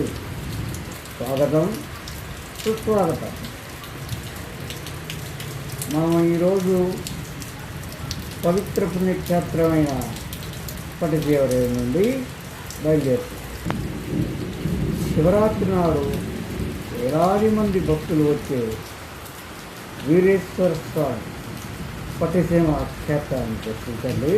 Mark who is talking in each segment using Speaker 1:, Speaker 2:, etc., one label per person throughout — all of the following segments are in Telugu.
Speaker 1: ఛానల్కి స్వాగతం సుస్వాగతం. మనం ఈరోజు పవిత్ర పుణ్యక్షేత్రమైన పటిదేవరేవు నుండి బయలుదేరుతాం శివరాత్రి నాడు వేలాది మంది భక్తులు వచ్చే వీరేశ్వర స్వామి పట్టిసీమ క్షేత్రాన్ని దర్శించండి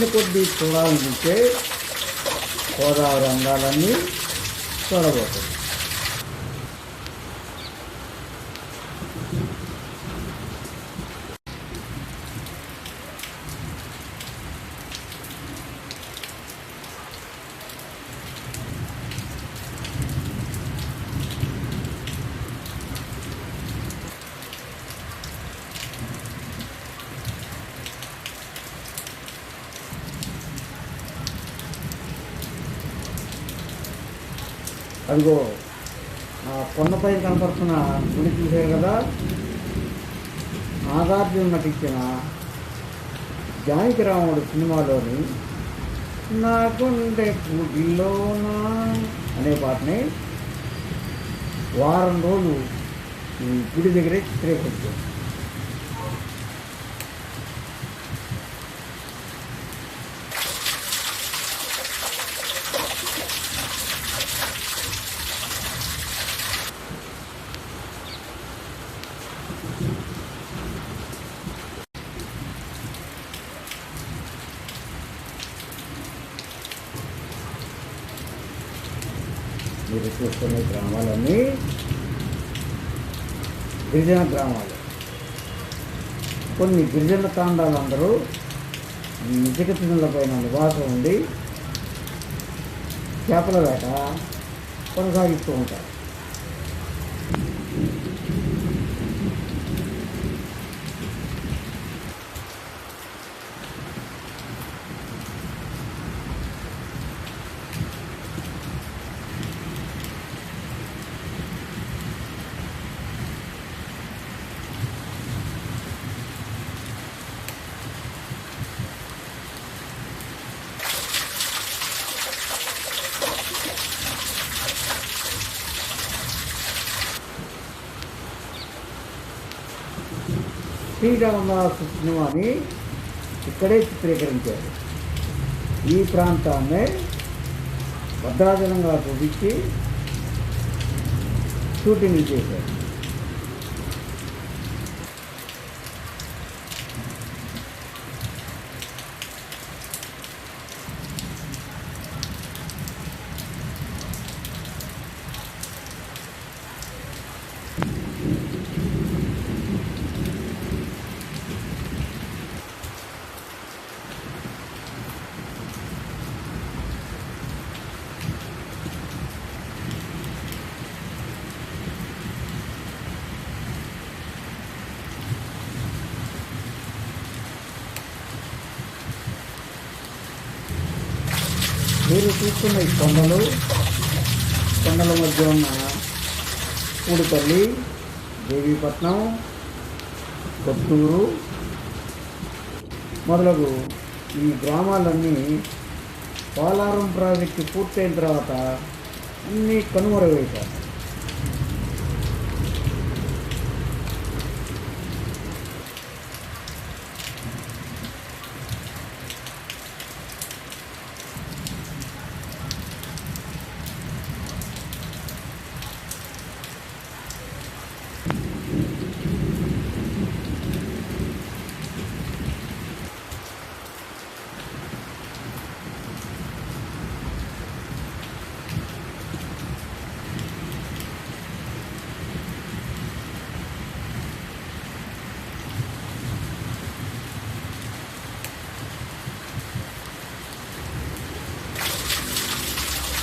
Speaker 1: చూసిన కొద్దీ చూడాలనుకుంటే గోదావరి రంగాలన్నీ చూడబోతుంది అదిగో ఆ కొండపై కనపడుతున్న గుడి చూశారు కదా? నాగార్జున నటించిన జానకి రాముడు సినిమాలోని నాకుండే గుడిలోనా అనే పాటని వారం రోజులు ఈ గుడి దగ్గరే చిత్రీకరించారు. మీరు చూస్తున్న గ్రామాలన్నీ గిరిజన గ్రామాలు. కొన్ని గిరిజన తాండాలందరూ ఈ ఇసుక తిన్నులపైన నివాసం ఉండి చేపల వేట కొనసాగిస్తూ ఉంటారు. శ్రీరామదాసు సినిమాని ఇక్కడే చిత్రీకరించారు. ఈ ప్రాంతాన్నే భద్రాచలంగా చూపించి షూటింగ్ చేశారు. మీరు చూస్తున్న ఈ కొండలు కొండల మధ్య ఉన్న పూడిపల్లి దేవీపట్నం కొత్తూరు మొదలగు ఈ గ్రామాలన్నీ పోలారం ప్రాజెక్టు పూర్తయిన తర్వాత అన్నీ కనుమరుగైపోతాయి.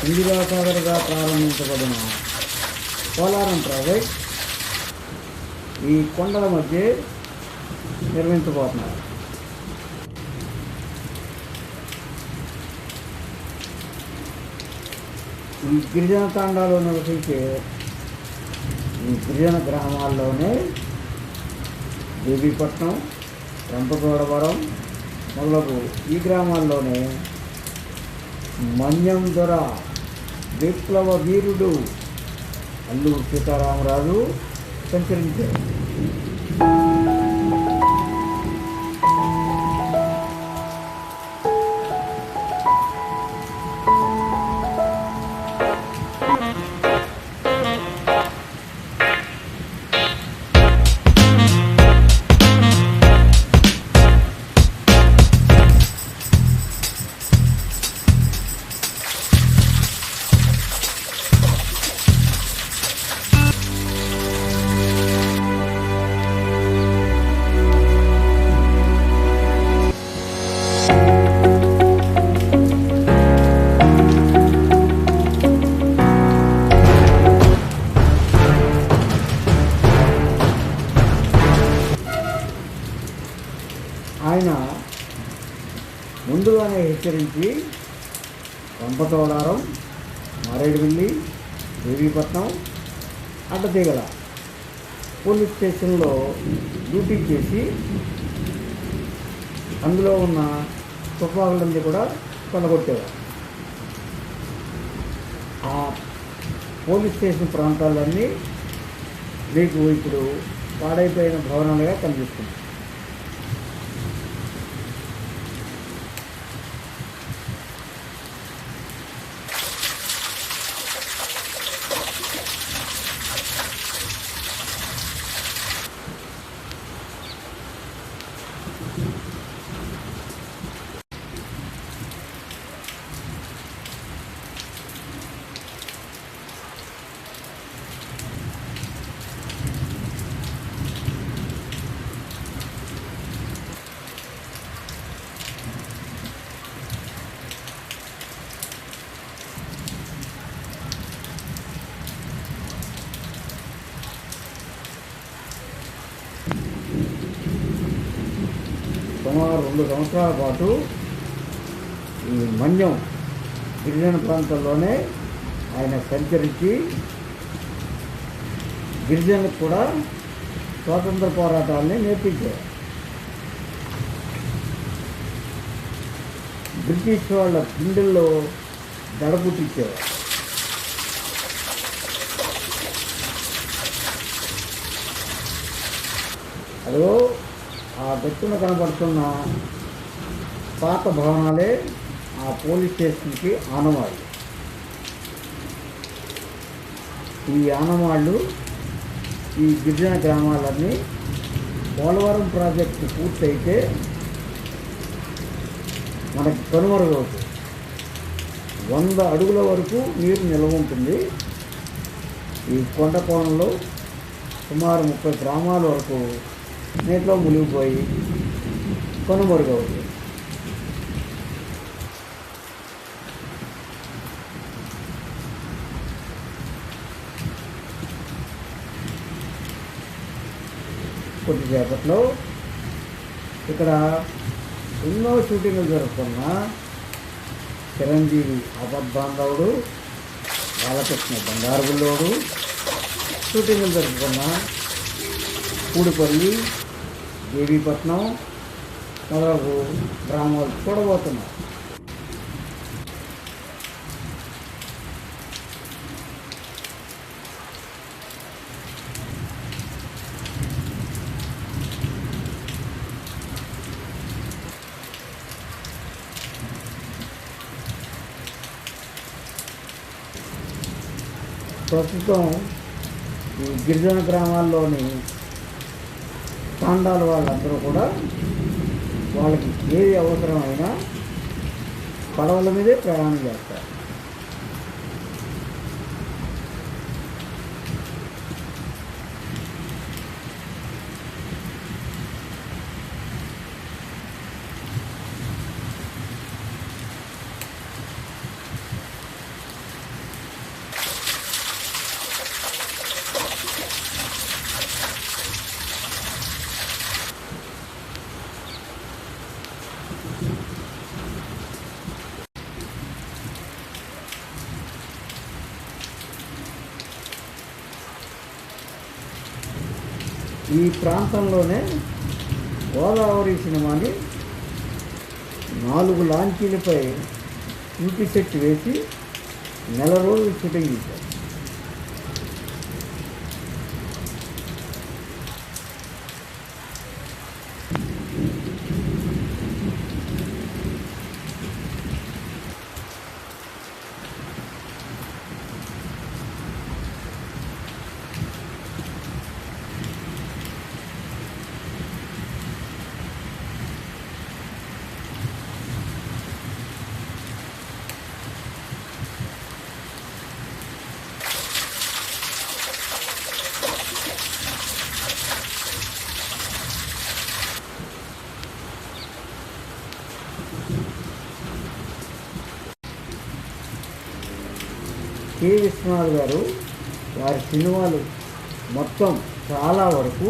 Speaker 1: ఇందిరాసాగర్గా ప్రారంభించబడిన పోలారం ప్రాజెక్ట్ ఈ కొండల మధ్య నిర్మించబోతున్నారు. ఈ గిరిజన తాండాలో నివసించే ఈ గిరిజన గ్రామాల్లోనే దేవీపట్నం రంపగోడవరం మొదలగు ఈ గ్రామాల్లోనే మన్యం దొర విప్లవ వీరుడు అల్లూరు సీతారామరాజు సంచరించారు. హెచ్చరించి కొంపతోడారం మారేడుమిల్లి దేవీపట్నం అడ్డతీగల పోలీస్ స్టేషన్లో డ్యూటీ చేసి అందులో ఉన్న తుపాకులన్నీ కూడా కొనగొట్టేవారు ఆ పోలీస్ స్టేషన్ ప్రాంతాలన్నీ మీకు ఇప్పుడు పాడైపోయిన భవనాలుగా కనిపిస్తుంది సుమారు రెండు సంవత్సరాల పాటు ఈ మన్యం గిరిజన ప్రాంతంలోనే ఆయన సంచరించి గిరిజనులకు కూడా స్వాతంత్ర పోరాటాలని నేర్పించారు. బ్రిటిష్ వాళ్ళ పిండిల్లో దడపుట్టించారు అదో ఆ గట్టున కనబడుతున్న పాత భవనాలే ఆ పోలీస్ స్టేషన్కి ఆనవాళ్ళు. ఈ ఆనవాళ్ళు ఈ గిరిజన గ్రామాలన్నీ పోలవరం ప్రాజెక్టు పూర్తయితే మనకి కనుమరుగవుతుంది వంద అడుగుల వరకు నీరు నిల్వ ఉంటుంది. ఈ కొండ కోణంలో సుమారు ముప్పై గ్రామాల వరకు నీటిలో మునిగిపోయి కనుమరుగవుతుంది కొద్దిసేపట్లో ఇక్కడ ఎన్నో షూటింగ్లు జరుగుతున్న చిరంజీవి ఆపద్బాంధవుడు బాలకృష్ణ బంగారు బుల్లోడు షూటింగ్లు జరుపుకున్న కూడిపల్లి దేవీపట్నం మొదలగు గ్రామాలు చూడబోతున్నారు ప్రస్తుతం ఈ గిరిజన గ్రామాల్లోని తాండాల వాళ్ళందరూ కూడా వాళ్ళకి ఏది అవసరమైనా పడవల మీదే ప్రయాణం చేస్తారు. ఈ ప్రాంతంలోనే గోదావరి సినిమాని నాలుగు లాంచీలపై ఇంటి సెట్ వేసి నెల రోజులు షూటింగ్ చేశారు. కె విశ్వనాథ్ గారు వారి సినిమాలు మొత్తం చాలా వరకు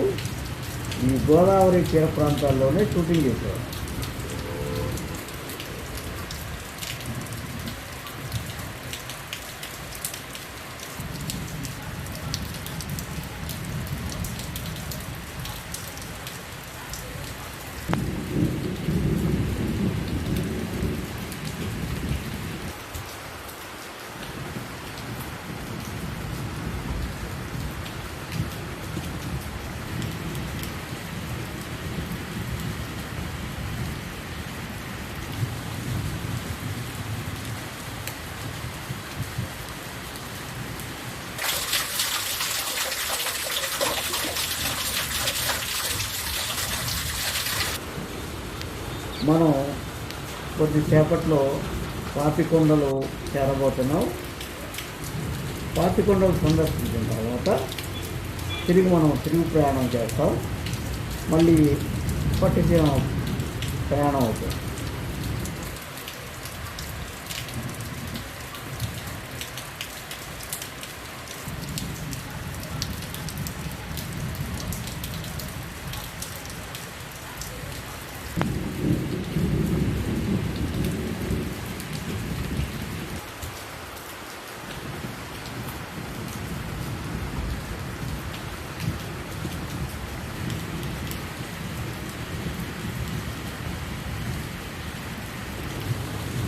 Speaker 1: ఈ గోదావరి తీర ప్రాంతాల్లోనే షూటింగ్ చేశారు మనం కొద్దిసేపట్లో పాపికొండలు చేరబోతున్నాం. పాపికొండలు సందర్శించిన తర్వాత తిరిగి మనం తిరుగు ప్రయాణం చేస్తాం. మళ్ళీ పట్టిసీమ ప్రయాణం అవుతుంది.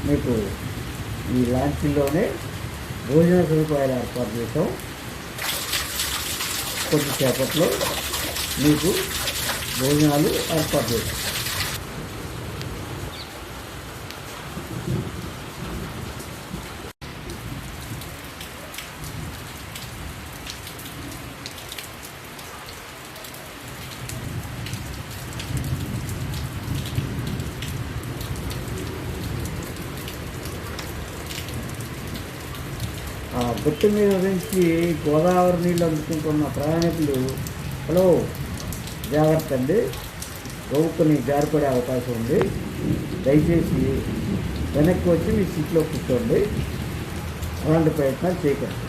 Speaker 1: మీకు ఈ లాంచీలోనే భోజన సదుపాయాలు ఏర్పాటు చేసాం. కొద్దిసేపట్లో మీకు భోజనాలు ఏర్పాటు చేస్తాం ఆ గుట్ట మీద నుంచి గోదావరి నీళ్ళు అందుకుంటున్న ప్రయాణికులు హలో జాగ్రత్త అండి. గౌకుని జారిపడే అవకాశం ఉంది. దయచేసి వెనక్కి వచ్చి మీ సీట్లో కూర్చోండి. అలాంటి ప్రయత్నాలు చేయకండి.